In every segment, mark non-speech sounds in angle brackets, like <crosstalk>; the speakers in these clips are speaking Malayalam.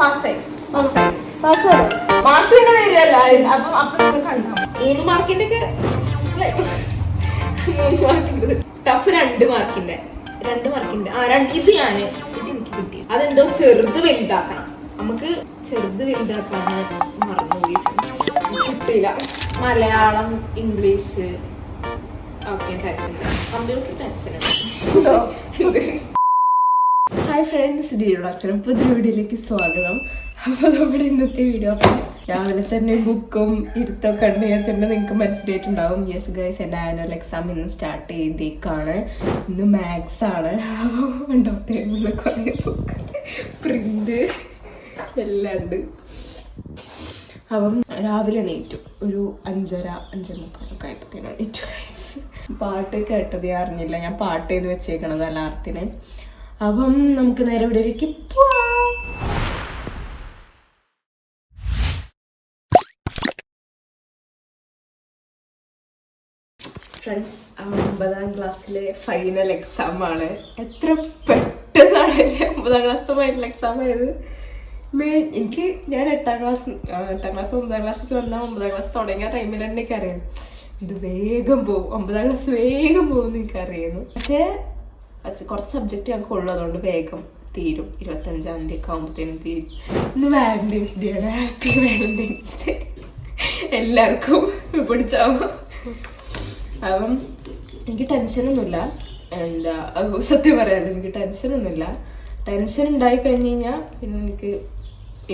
പാസ്സായി. പാസ്സായി. പാസ്സായോ. മാർക്ക് പിന്നെ വരില്ല അപ്പം അപ്പം നിങ്ങൾ കണ്ടോ? മൂന്ന് മാർക്കിന്റെ ഒക്കെ മൂന്ന് മാർക്കിന്റെ ടഫ് രണ്ട് മാർക്കിന്റെ. രണ്ട് മാർക്കിന്റെ. ആ രണ്ട് ഇത് ഞാൻ ഇത് എനിക്ക് കിട്ടി. അതെന്തോ ചെറുത് വലുതാക്കണം. നമുക്ക് ചെറുത് വലുതാക്കാന്ന് മറന്നുപോയി. കിട്ടിയില്ല. Malayalam English okay tension computer tension hi friends ഡിയുടെ അച്ഛനും പുതിയ വീഡിയോയിലേക്ക് സ്വാഗതം. അപ്പോൾ നമ്മുടെ ഇന്നത്തെ വീഡിയോ അപ്പം രാവിലെ തന്നെ ബുക്കും ഇരുത്തൊക്കെ ഉണ്ടെങ്കിൽ തന്നെ നിങ്ങൾക്ക് മനസ്സിലായിട്ടുണ്ടാവും. യെസ് ഗൈസ് എന്റെ ആനുവൽ എക്സാം ഇന്ന് സ്റ്റാർട്ട് ചെയ്തേക്കാണ്. ഇന്ന് മാത്സ് ആണ്. ഉണ്ടോ ടേബിളിൽ കുറേ ബുക്ക് പ്രിന്റ് എല്ലാം ഉണ്ട്. അപ്പം രാവിലെ എണീറ്റു. ഒരു അഞ്ചര അഞ്ചര മുക്കാലൊക്കെ ആയപ്പോഴത്തേനും എണീറ്റു ഗൈസ് പാട്ട് കേട്ടത് അറിഞ്ഞില്ല ഞാൻ പാട്ട് ചെയ്ത് വെച്ചേക്കണത് അലാറത്തിന്. അപ്പം നമുക്ക് നേരെ ഇവിടേക്ക് പോവാം. ഫ്രണ്ട്സ് ഒമ്പതാം ക്ലാസ്സിലെ ഫൈനൽ എക്സാം ആണ്. എത്ര പെട്ടെന്നാണ് ഒമ്പതാം ക്ലാസ്സിലെ ഫൈനൽ എക്സാം ആയത്. മേ എനിക്ക് ഞാൻ എട്ടാം ക്ലാസ് എട്ടാം ക്ലാസ് ഒമ്പതാം ക്ലാസ്സിൽ വന്നാൽ ഒമ്പതാം ക്ലാസ് തുടങ്ങിയ ടൈമിൽ തന്നെ എനിക്കറിയാം. ഇത് വേഗം പോകും ഒമ്പതാം ക്ലാസ് വേഗം പോകും എനിക്കറിയുന്നു പക്ഷെ കുറച്ച് സബ്ജക്റ്റ് ഞങ്ങൾക്ക് ഉള്ളതുകൊണ്ട് വേഗം തീരും. ഇരുപത്തഞ്ചാം തീയതി ഒക്കെ ആകുമ്പോഴത്തേനും തീരും. ഇന്ന് വാലന്റൈൻസ് ഡേ ആണ്. ഹാപ്പി വാലന്റൈൻസ് ഡേ എല്ലാവർക്കും പിടിച്ചാവും അപ്പം എനിക്ക് ടെൻഷനൊന്നുമില്ല എന്താ സത്യം പറയാമല്ലോ എനിക്ക് ടെൻഷനൊന്നുമില്ല ടെൻഷൻ ഉണ്ടായി കഴിഞ്ഞ് കഴിഞ്ഞാൽ പിന്നെ എനിക്ക്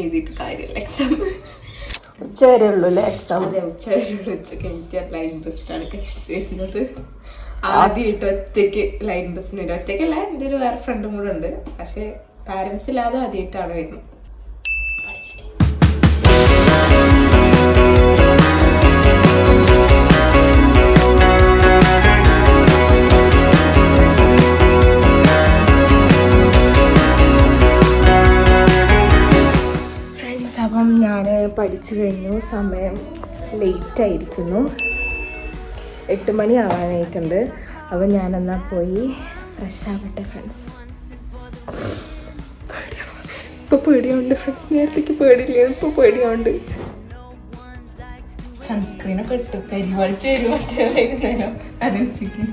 എഴുതിയിട്ട് കാര്യമില്ല. എക്സാം ഉച്ച വരെ ഉള്ളൂ അല്ലേ? എക്സാം അതെ ഉച്ച വരെയുള്ള ഉച്ചയ്ക്ക് എനിക്ക് ലൈൻ ബസ്സിലാണ് കൈസ് വരുന്നത്. ആദ്യമായിട്ട് ഒറ്റയ്ക്ക് ലൈൻ ബസ്സിന് വരും. ഒറ്റയ്ക്കല്ല എന്റെ ഒരു വേറെ ഫ്രണ്ടും കൂടെ ഉണ്ട്. പക്ഷേ പാരൻസ് ഇല്ലാതെ ആദ്യമായിട്ടാണ് വരുന്നത്. ഞാൻ പഠിച്ചു കഴിഞ്ഞു. സമയം ലേറ്റ് ആയിരിക്കുന്നു. എട്ട് മണി ആവാനായിട്ടുണ്ട്. അപ്പം ഞാനെന്നാൽ പോയി ഫ്രഷ് ആവട്ടെ ഫ്രണ്ട്സ് ഇപ്പോൾ പേടിയുണ്ട് ഫ്രണ്ട്സ് നേരത്തേക്ക് പേടിയില്ല? ഇപ്പോൾ പേടിയുണ്ട്. സൺസ്ക്രീനൊക്കെ ഇട്ട് പരിപാടിച്ച് വരും മറ്റേ വൈകുന്നേരം അത് ഉച്ചയ്ക്ക്.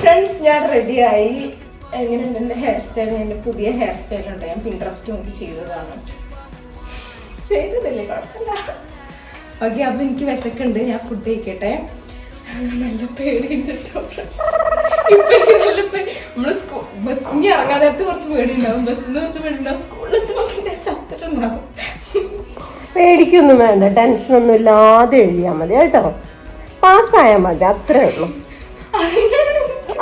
ഫ്രണ്ട്സ് ഞാൻ റെഡിയായി എങ്ങനെയുണ്ട് എന്റെ ഹെയർ സ്റ്റൈൽ എന്റെ പുതിയ ഹെയർ സ്റ്റൈൽ ഉണ്ട്. ഞാൻ പിൻട്രസ്റ്റ് നോക്കി ചെയ്തതാണ്. ചെയ്തതില്ലേ കുഴപ്പമില്ല. ഓക്കെ അപ്പം എനിക്ക് വിശക്കുണ്ട്. ഞാൻ ഫുഡ് കഴിക്കട്ടെ. നല്ല പേടിയുണ്ട് നമ്മൾ സ്കൂ ബസ് ഇനി ഇറങ്ങാൻ നേരത്ത് കുറച്ച് പേടിയുണ്ടാവും. ബസ്സിൽ നിന്ന് കുറച്ച് പേടിയുണ്ടാവും. സ്കൂളിൽ എത്തുമ്പോൾ ചത്തിട്ടുണ്ടാവും. പേടിക്കൊന്നും വേണ്ട. ടെൻഷനൊന്നും ഇല്ലാതെ എഴുതിയാൽ മതി കേട്ടോ. പാസ്സായാൽ മതി. അത്രേ ഉള്ളൂ.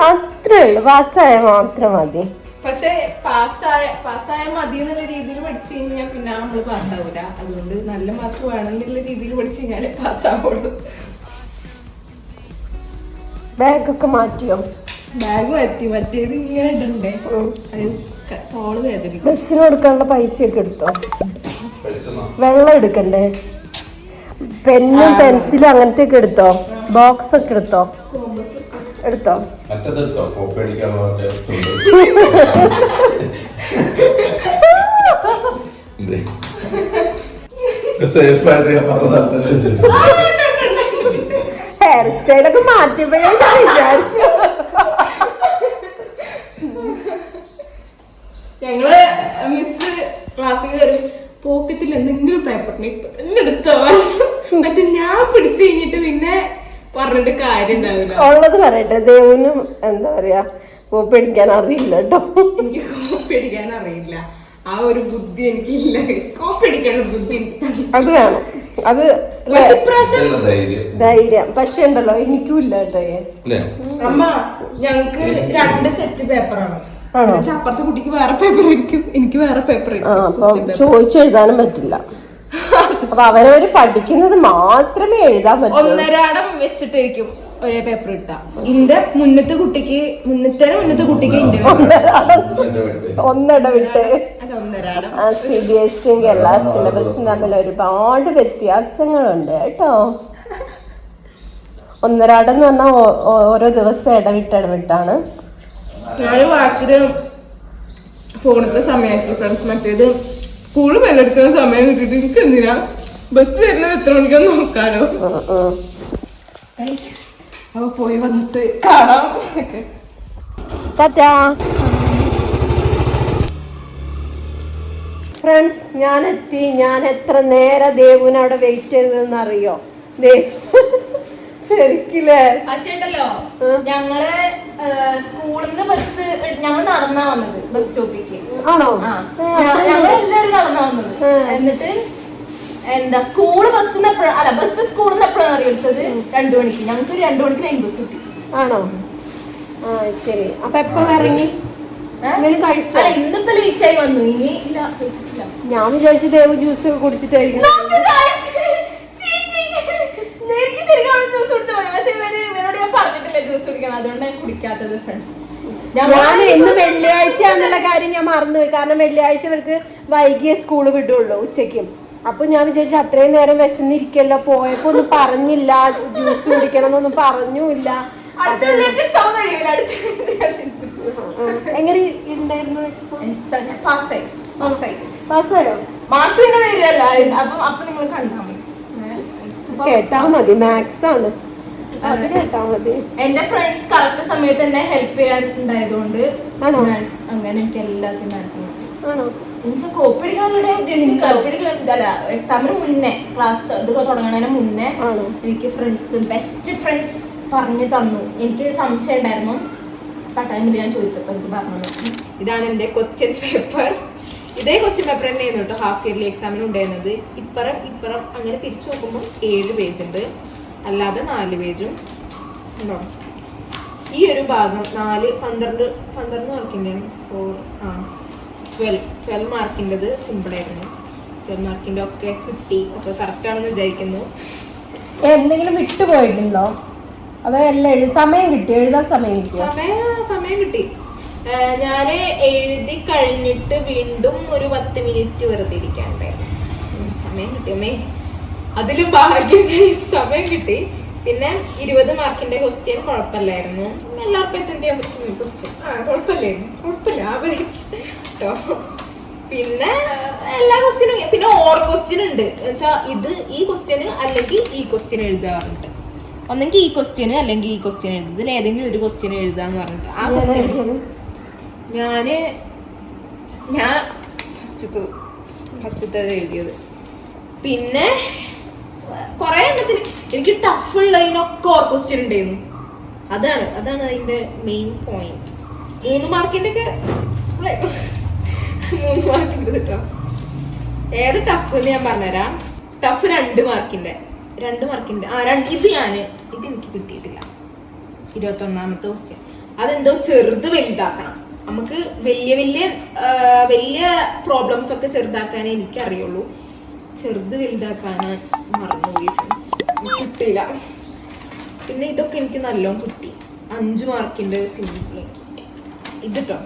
അത്രേ ഉള്ളു. പാസ്സായ മാത്രം മതി. പക്ഷെ പാസ്സായ പാസ്സായ മതി എന്നുള്ള രീതിയിൽ പഠിച്ചു കഴിഞ്ഞാൽ പിന്നെ നമ്മൾ പാസ്സാവൂല. അതുകൊണ്ട് നല്ല മാർക്ക് വേണമെന്നുള്ള രീതിയിൽ പഠിച്ചു കഴിഞ്ഞാൽ പാസ്സാവുള്ളൂ. ബാഗൊക്കെ മാറ്റിയോ? ബാഗ് മാറ്റി മറ്റേത് ഇങ്ങനെ ഇടണ്ടേ? ഉം. അത് ക- തോൾ വേദനിക്കും. ബസ്സിന് കൊടുക്കാനുള്ള പൈസയൊക്കെ എടുത്തോ? വെള്ളം എടുക്കണ്ടേ? പെന്നും പെൻസിലും അങ്ങനത്തെ ഒക്കെ എടുത്തോ ബോക്സ് ഒക്കെ എടുത്തോ? എടുത്തോ? മറ്റേതെടുത്തോ? കോപ്പി സ്ഥലത്ത് ഹെയർ സ്റ്റൈലൊക്കെ മാറ്റിയപ്പോഴേ ഞാൻ വിചാരിച്ചു ഞങ്ങൾ മിസ് ക്ലാസ്സിൽ കയറി പോക്കറ്റിൽ എന്തെങ്കിലും പേപ്പറിനെ ഇപ്പൊ തന്നെ എടുത്തോ മറ്റേ ഞാൻ പിടിച്ചു കഴിഞ്ഞിട്ട് പിന്നെ പറഞ്ഞിട്ട് കാര്യം ഉണ്ടാവില്ല ഉള്ളത് പറയട്ടെ. ദേവനും എന്താ പറയാ കോപ്പി അടിക്കാൻ അറിയില്ല കേട്ടോ. എനിക്ക് കോപ്പി അടിക്കാൻ അറിയില്ല. ആ ഒരു ബുദ്ധി എനിക്കില്ല. കോപ്പി അടിക്കാനുള്ള ബുദ്ധി. അത് വേണം. അത് ധൈര്യം. ധൈര്യം. പക്ഷെ ഉണ്ടല്ലോ എനിക്കും ഇല്ല കേട്ടോ അമ്മ ഞങ്ങക്ക് രണ്ട് സെറ്റ് പേപ്പറാണ് അപ്പുറത്തെ കുട്ടിക്ക് വേറെ പേപ്പർ ആയിരിക്കും. എനിക്ക് വേറെ പേപ്പർ ചോദിച്ചെഴുതാനും പറ്റില്ല. അപ്പൊ അവരവര് പഠിക്കുന്നത് മാത്രമേ എഴുതാൻ പറ്റൂ. ഒന്നരാടം വെച്ചിട്ടായിരിക്കും ഒരേ പേപ്പർ ഇട്ട. ഇന്റെ മുന്നത്തെ കുട്ടിക്ക് മുന്നത്തെ മുന്നത്തെ കുട്ടിക്ക് ഒന്നിടവിട്ട്. സി ബി എസ് സിയും എല്ലാ സിലബസും തമ്മിൽ ഒരുപാട് വ്യത്യാസങ്ങളുണ്ട് കേട്ടോ. ഒന്നരാടം എന്ന് പറഞ്ഞാൽ ഓരോ ദിവസം ഇടവിട്ട് ഇടവിട്ടാണ്. ഞാൻ വാച്ചിൽ ഫോണത്തെ സമയത്ത് ഫ്രണ്ട്സ് മറ്റേത് സ്കൂളിൽ ബെല്ലെടുക്കുന്ന സമയം കിട്ടിയിട്ട് എനിക്ക് എന്തിനാ ബസ് വരുന്നത് എത്ര മണിക്കാന്ന് നോക്കാനോ. അപ്പൊ പോയി വന്നിട്ട് കാണാം. ഫ്രണ്ട്സ് ഞാൻ എത്തി ഞാൻ എത്ര നേരം ദേവുവിനെ അവിടെ വെയിറ്റ് ചെയ്തതെന്ന് അറിയോ ദേ. ശരിക്കില്ലേ? പക്ഷേ ഉണ്ടല്ലോ ഞങ്ങൾ സ്കൂളിൽ നിന്ന് ബസ് ഞങ്ങൾ നടന്നാ വന്നത് ബസ് സ്റ്റോപ്പിക്ക് ആണോ? ഞങ്ങൾ എല്ലാവരും നടന്നാ വന്നത്. എന്നിട്ട് എന്താ സ്കൂൾ ബസ് അല്ല ബസ് സ്കൂളിൽ നിന്ന് എപ്പോഴാണ് അറിയിച്ചത് രണ്ടു മണിക്ക്. ഞങ്ങൾക്ക് രണ്ടു മണിക്ക് ലൈൻ ബസ് കിട്ടി. ആണോ? ആ ശരി. അപ്പൊ എപ്പൊ ഇറങ്ങി? ഇന്നിപ്പോ ലേറ്റ് ആയി വന്നു. ഇനി ഞാൻ വിചാരിച്ചു ദേവ് ജ്യൂസ് കുടിച്ചിട്ടായിരിക്കും നോക്ക് guys. Cheating. എനിക്ക് ശരിക്കും ജ്യൂസ് കുടിച്ചാൽ മതി പക്ഷെ ഇവർ ഇവരോട് ഞാൻ പറഞ്ഞിട്ടില്ല ജ്യൂസ് കുടിക്കണം അതുകൊണ്ട് ഞാൻ കുടിക്കാത്തത് ഫ്രണ്ട്സ് ഞാൻ ഇന്ന് വെള്ളിയാഴ്ച എന്നുള്ള കാര്യം ഞാൻ മറന്നുപോയി. കാരണം വെള്ളിയാഴ്ച ഇവർക്ക് വൈകിയ സ്കൂൾ വിടുള്ളൂ ഉച്ചയ്ക്കും. അപ്പൊ ഞാൻ വിചാരിച്ചു അത്രയും നേരം വിശന്നിരിക്കല്ലോ പോയപ്പോ ഒന്നും പറഞ്ഞില്ല. ജ്യൂസ് കുടിക്കണം എന്നൊന്നും ആ, എങ്ങനെ ഉണ്ടായിരുന്നു എക്സാം എക്സാം ഞാൻ പാസ്സായി. പാസ്സായി. പാസ്സായോ? മാർക്ക് പിന്നെ വരുമല്ല അപ്പം അപ്പൊ നിങ്ങൾ കണ്ടാൽ മതി കേട്ടാ മതി. മാത്സ് ആണ്. എന്റെ ഫ്രണ്ട്സ് കറക്റ്റ് സമയത്ത് എന്നെ ഹെൽപ്പ് ചെയ്യാൻ ഉണ്ടായതുകൊണ്ട് ഞാൻ അങ്ങനെ എനിക്ക് എല്ലാത്തിനും ആൻസർ കിട്ടി എക്സാമിന് മുന്നേ ക്ലാസ് ഇത് തുടങ്ങുന്നതിന് മുന്നേ എനിക്ക് ഫ്രണ്ട്സ് ബെസ്റ്റ് ഫ്രണ്ട്സ് പറഞ്ഞു തന്നു. എനിക്ക് സംശയം ഉണ്ടായിരുന്നു. ആ ഞാൻ ചോദിച്ചപ്പോൾ എനിക്ക് പറഞ്ഞു ഇതാണ് എന്റെ ക്വസ്റ്റ്യൻ പേപ്പർ ഇതേ ക്വസ്റ്റ്യൻ പേപ്പർ തന്നെയായിരുന്നു കേട്ടോ ഹാഫ് ഇയർലി എക്സാമിന് ഉണ്ടായിരുന്നത്. ഇപ്പുറം ഇപ്പുറം അങ്ങനെ തിരിച്ചു നോക്കുമ്പോൾ ഏഴ് പേജ് ഉണ്ട്. അല്ലാതെ നാല് പേജും ഉണ്ടോ? ഈ ഒരു ഭാഗം നാല് പന്ത്രണ്ട് പന്ത്രണ്ട് മാർക്കിന്റെയാണ്? ഫോർ ആ. ട്വൽവ് ട്വൽവ് മാർക്കിന്റെത് സിമ്പിളായിരുന്നു ട്വൽവ് മാർക്കിന്റെ ഒക്കെ കിട്ടി. ഒക്കെ കറക്റ്റാണെന്ന് വിചാരിക്കുന്നു. എന്തെങ്കിലും വിട്ടുപോയിട്ടുണ്ടോ അതോ എല്ലാം എഴുതി സമയം കിട്ടി എഴുതാൻ സമയം കിട്ടി സമയം സമയം കിട്ടി. ഞാൻ എഴുതി കഴിഞ്ഞിട്ട് വീണ്ടും ഒരു പത്ത് മിനിറ്റ് വെറുതെ ഇരിക്കാണ്ടായിരുന്നു സമയം കിട്ടി അമ്മേ. അതിലും ഭാഗ്യം സമയം കിട്ടി. പിന്നെ ഇരുപത് മാർക്കിന്റെ ക്വസ്റ്റ്യൻ കുഴപ്പമില്ലായിരുന്നു. എല്ലാവർക്കും അറ്റൻഡ് ചെയ്യാൻ പറ്റുന്ന ക്വസ്റ്റ്യൻ ആ കുഴപ്പമില്ലായിരുന്നു. കുഴപ്പമില്ല ആവറേജ് കേട്ടോ പിന്നെ എല്ലാ ക്വസ്റ്റ്യനും പിന്നെ ഓർ ക്വസ്റ്റ്യൻ ഉണ്ട്. വെച്ചാൽ ഇത് ഈ ക്വസ്റ്റ്യന് അല്ലെങ്കിൽ ഈ ക്വസ്റ്റ്യൻ എഴുതാറുണ്ട് ഒന്നെങ്കിൽ ഈ ക്വസ്റ്റ്യന് അല്ലെങ്കിൽ ഈ ക്വസ്റ്റ്യൻ എഴുതുക. ഇതിൽ ഏതെങ്കിലും ഒരു ക്വസ്റ്റ്യൻ എഴുതാന്ന് പറഞ്ഞിട്ട്. ആ ക്വസ്റ്റ്യൻ ഞാൻ ഞാൻ ഫസ്റ്റത്തെ ഫസ്റ്റത്തെ എഴുതിയത്. പിന്നെ കുറെ എണ്ണത്തിന് എനിക്ക് ടഫ് ഉള്ളതിനൊക്കെ ഓപ്പോസിറ്റ് ഉണ്ടായിരുന്നു അതാണ് അതാണ് അതിന്റെ മെയിൻ പോയിന്റ് മൂന്ന് മാർക്കിന്റെ ഒക്കെ മൂന്ന് മാർക്കിന്റെ കേട്ടോ ഏത് ടഫ് എന്ന് ഞാൻ പറഞ്ഞുതരാം. ടഫ് രണ്ട് മാർക്കിന്റെ രണ്ട് മാർക്കിന്റെ ആ രണ്ട് ഇത് ഞാൻ ഇത് എനിക്ക് കിട്ടിയിട്ടില്ല. ഇരുപത്തൊന്നാമത്തെ ക്വസ്റ്റ്യൻ അതെന്തോ ചെറുത് വലുതാക്കണം. നമുക്ക് വലിയ വലിയ വലിയ പ്രോബ്ലംസ് ഒക്കെ ചെറുതാക്കാനേ എനിക്ക് അറിയുള്ളൂ ചെറുത് വലുതാക്കാൻ മറന്നുപോയി ഫ്രണ്ട്സ് കിട്ടിയില്ല. പിന്നെ ഇതൊക്കെ എനിക്ക് നല്ലോണം കിട്ടി. അഞ്ച് മാർക്കിന്റെ സിമ്പിൾ ഇത് കേട്ടോ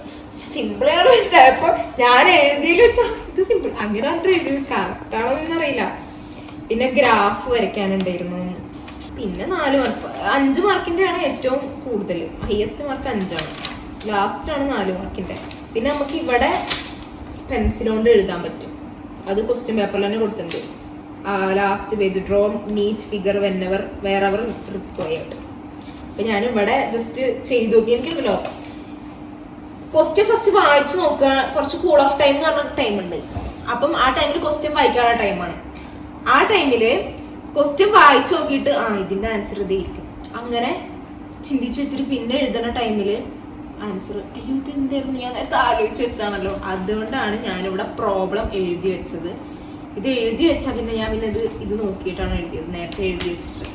സിമ്പിൾ ആണ് ചിലപ്പോ ഞാൻ എഴുതിയിൽ വെച്ചാ ഇത് സിമ്പിൾ അങ്ങനെ പറഞ്ഞിട്ട് എഴുതി. കറക്റ്റ് ആണോ എന്നറിയില്ല പിന്നെ ഗ്രാഫ് വരയ്ക്കാനുണ്ടായിരുന്നു. പിന്നെ നാല് മാർക്ക് അഞ്ച് മാർക്കിന്റെ ആണ് ഏറ്റവും കൂടുതൽ. ഹയസ്റ്റ് മാർക്ക് അഞ്ചാണ്. ലാസ്റ്റ് ആണ് നാല് മാർക്കിന്റെ പിന്നെ നമുക്ക് ഇവിടെ പെൻസിലോണ്ട് എഴുതാൻ പറ്റും. അത് ക്വസ്റ്റ്യൻ പേപ്പറിൽ തന്നെ കൊടുത്തിട്ടുണ്ട്. Last page draw neat figure വെന്നവർ വേറെവർ അപ്പൊ ഞാൻ ഇവിടെ ജസ്റ്റ് ചെയ്തു നോക്കി. എനിക്കുണ്ടല്ലോ ക്വസ്റ്റ്യൻ ഫസ്റ്റ് വായിച്ചു നോക്കുക. കുറച്ച് കൂൾ ഓഫ് ടൈം എന്ന് പറഞ്ഞ ടൈം ഉണ്ട്. അപ്പം ആ ടൈമിൽ ക്വസ്റ്റ്യൻ വായിക്കാനുള്ള ടൈമാണ് ആ ടൈമിൽ ക്വസ്റ്റ്യൻ വായിച്ചു നോക്കിയിട്ട് ആ ഇതിന്റെ ആൻസർ ഇതായിരിക്കും അങ്ങനെ ചിന്തിച്ചു വെച്ചിട്ട് പിന്നെ എഴുതുന്ന ടൈമിൽ ആൻസർ അയ്യോ ഇത് എന്തായിരുന്നു ഞാൻ നേരത്തെ ആലോചിച്ച് വെച്ചതാണല്ലോ. അതുകൊണ്ടാണ് ഞാനിവിടെ പ്രോബ്ലം എഴുതി വെച്ചത്. ഇത് എഴുതി വെച്ചാൽ പിന്നെ ഞാൻ പിന്നെ ഇത് ഇത് നോക്കിയിട്ടാണ് എഴുതിയത്. നേരത്തെ എഴുതി വെച്ചിട്ട്.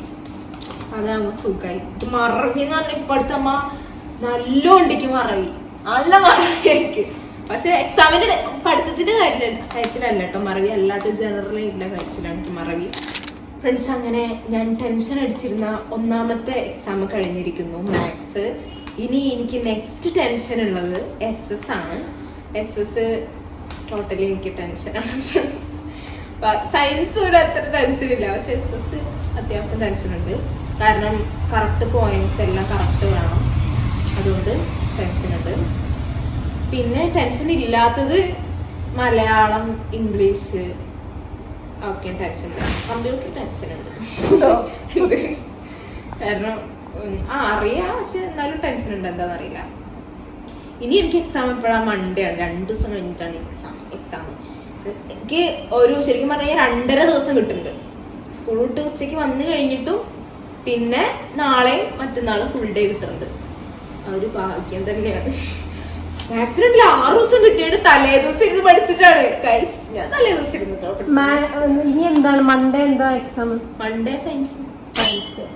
അതാകുമ്പോൾ സുഖമായി ഇത് മറവി എന്ന് പറഞ്ഞാൽ ഇപ്പോഴത്തെ അമ്മ നല്ല ഉണ്ടിക്ക് മറവി. നല്ല മറവി എനിക്ക്. പക്ഷെ എക്സാമിന്റെ പഠിത്തത്തിന്റെ കാര്യം കാര്യത്തിലല്ല കേട്ടോ മറവി അല്ലാത്ത ജനറൽ ആയിട്ടുള്ള കാര്യത്തിലാണ് എനിക്ക് മറവി. ഫ്രണ്ട്സ് അങ്ങനെ ഞാൻ ടെൻഷൻ അടിച്ചിരുന്ന ഒന്നാമത്തെ എക്സാം കഴിഞ്ഞിരിക്കുന്നു മാത്സ് ഇനി എനിക്ക് നെക്സ്റ്റ് ടെൻഷൻ ഉള്ളത് എസ് എസ് ആണ്. എസ് എസ് ടോട്ടലി എനിക്ക് ടെൻഷനാണ് സയൻസ് ഒരു അത്ര ടെൻഷൻ ഇല്ല. പക്ഷെ എസ് എസ് അത്യാവശ്യം ടെൻഷൻ ഉണ്ട്. കാരണം കറക്റ്റ് പോയിന്റ്സ് എല്ലാം കറക്റ്റ് വേണം. അതുകൊണ്ട് ടെൻഷൻ ഉണ്ട്. പിന്നെ ടെൻഷൻ ഇല്ലാത്തത് മലയാളം ഇംഗ്ലീഷ് ഒക്കെ ടെൻഷൻ കമ്പ്യൂട്ടർ ടെൻഷൻ ഉണ്ട്. ഉണ്ട്. <laughs> കാരണം ആ അറിയാം പക്ഷെ എന്നാലും ടെൻഷൻ ഉണ്ട്. എന്താണെന്ന് അറിയില്ല. ഇനി എനിക്ക് എക്സാം എപ്പോഴാണ് മൺഡേ ആണ്. രണ്ട് ദിവസം കഴിഞ്ഞിട്ടാണ് എക്സാം എക്സാം എനിക്ക് ഒരു ശരിക്കും പറഞ്ഞാൽ രണ്ടര ദിവസം കിട്ടുന്നുണ്ട്. സ്കൂൾ വിട്ട് ഉച്ചയ്ക്ക് വന്നു കഴിഞ്ഞിട്ടും പിന്നെ നാളെയും മറ്റന്നാളും ഫുൾ ഡേ കിട്ടുന്നുണ്ട്. ആ ഒരു ഭാഗ്യം തന്നെയാണ്. ആക്സിഡന്റിൽ ആറു ദിവസം കിട്ടിയത് തലേ ദിവസം ഇരുന്ന് പഠിച്ചിട്ടാണ്. ഞാൻ തലേ ദിവസം ഇരുന്നിട്ടോ ഇനി എന്താണ്? മൺഡേ എന്താ എക്സാം മൺഡേ സയൻസ് സയൻസ്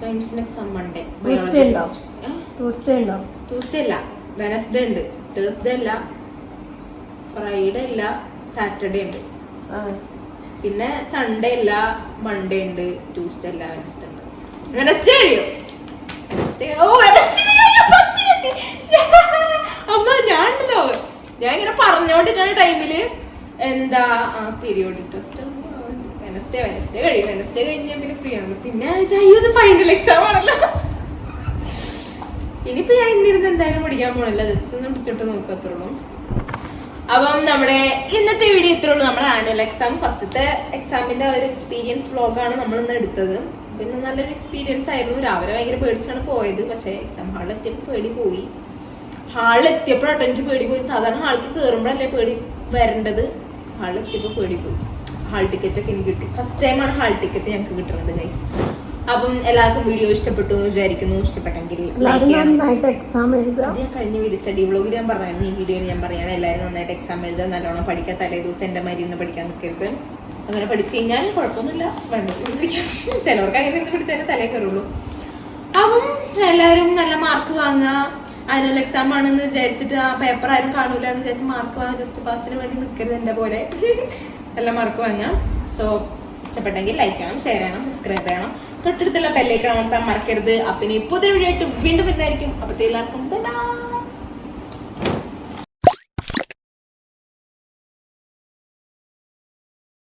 സയൻസിന് എക്സാം മൺഡേ ട്യൂസ്ഡേ ഉണ്ടോ? ട്യൂസ്ഡേ ഉണ്ടോ? ട്യൂസ്ഡേ അല്ല. വെനസ്ഡേ ഉണ്ട്. തേഴ്സ്ഡേ അല്ല. ഫ്രൈഡേ അല്ല. സാറ്റർഡേ ഉണ്ട്. പിന്നെ സൺഡേ അല്ല. മൺഡേ ഉണ്ട്. ട്യൂസ്ഡേ അല്ല. വെനസ്ഡേ ഉണ്ട്. വെനസ്ഡേ കഴിയോ ഓ വെനസ്ഡേ <laughs> അമ്മ ഞാനുണ്ടല്ലോ. ഞാൻ ഇങ്ങനെ പറഞ്ഞോണ്ടിരിക്കുന്ന ടൈമിൽ എന്താ ആ പീരിയോഡ് ടെസ്റ്റ് വെനസ്ഡേ വെനസ്ഡേ കഴിയും. വെനസ്ഡേ കഴിഞ്ഞ് ഞാൻ പിന്നെ ഫ്രീ ആണ്. പിന്നെ അയ്യോ ഫൈനൽ എക്സാം ആണല്ലോ. ഇനിയിപ്പോ ഞാൻ ഇന്നിരുന്ന് എന്തായാലും പഠിക്കാൻ പോണില്ല. ജസ്റ്റ് ഒന്ന് പിടിച്ചിട്ട് നോക്കത്തുള്ളൂ അപ്പം നമ്മുടെ ഇന്നത്തെ വീഡിയോ ഇത്രേ ഉള്ളൂ. നമ്മുടെ ആനുവൽ എക്സാം ഫസ്റ്റത്തെ എക്സാമിന്റെ ഒരു എക്സ്പീരിയൻസ് വ്ലോഗാണ് നമ്മൾ ഇന്ന് എടുത്തത്. പിന്നെ നല്ലൊരു എക്സ്പീരിയൻസ് ആയിരുന്നു. രാവിലെ ഭയങ്കര പേടിച്ചാണ് പോയത്. പക്ഷേ എക്സാം ഹാളിൽ എത്തിയപ്പോൾ പേടി പോയി. ഹാളിൽ എത്തിയപ്പോഴാട്ടോ എനിക്ക് പേടി പോയി. സാധാരണ ഹാളിലേക്ക് കയറുമ്പോഴല്ലേ പേടി വരേണ്ടത്? ഹാളിൽ എത്തിയപ്പോൾ പേടി പോയി. ഹാൾ ടിക്കറ്റ് ഒക്കെ എനിക്ക് കിട്ടി. ഫസ്റ്റ് ടൈമാണ് ഹാൾ ടിക്കറ്റ് ഞങ്ങൾക്ക് കിട്ടുന്നത് ഗൈസ് അപ്പം എല്ലാവർക്കും വീഡിയോ ഇഷ്ടപ്പെട്ടു എന്ന് വിചാരിക്കുന്നു. ഇഷ്ടപ്പെട്ടെങ്കിൽ എഴുതുക. ഞാൻ കഴിഞ്ഞ വീഡിയോ സ്റ്റഡി വ്ളോഗിൽ ഞാൻ പറഞ്ഞായിരുന്നു. ഈ വീഡിയോയിൽ ഞാൻ പറയുകയാണ് എല്ലാവരും നന്നായിട്ട് എക്സാം എഴുതാൻ നല്ലോണം പഠിക്കാൻ തലേ ദിവസം എന്റെ മാതിരി പഠിക്കാൻ നിൽക്കരുത് അങ്ങനെ പഠിച്ചു കഴിഞ്ഞാൽ കുഴപ്പമൊന്നുമില്ല. വേണ്ടത് പഠിക്കാം. <laughs> ചിലവർക്ക് അങ്ങനെ ഇരുന്ന് പഠിച്ചാലേ തലേ കയറുള്ളൂ. അപ്പം എല്ലാവരും നല്ല മാർക്ക് വാങ്ങുക. ആനുവൽ എക്സാം ആണെന്ന് വിചാരിച്ചിട്ട് ആ പേപ്പർ ആരും കാണൂല എന്ന് വിചാരിച്ച് മാർക്ക് വാങ്ങുക. ജസ്റ്റ് പാസിന് വേണ്ടി നിൽക്കരുത് എന്റെ പോലെ. <laughs> നല്ല മാർക്ക് വാങ്ങാം. സോ ഇഷ്ടപ്പെട്ടെങ്കിൽ ലൈക്ക് ചെയ്യണം ഷെയർ ചെയ്യണം സബ്സ്ക്രൈബ് ചെയ്യണം തൊട്ടടുത്തുള്ള ബെല്ലേക്ക് അമർത്താൻ മറക്കരുത്. അപ്പം ഇനി പുതിയ വീഡിയോ ആയിട്ട് വീണ്ടും വരുന്നതായിരിക്കും. അപ്പത്തെ എല്ലാവർക്കും ബൈ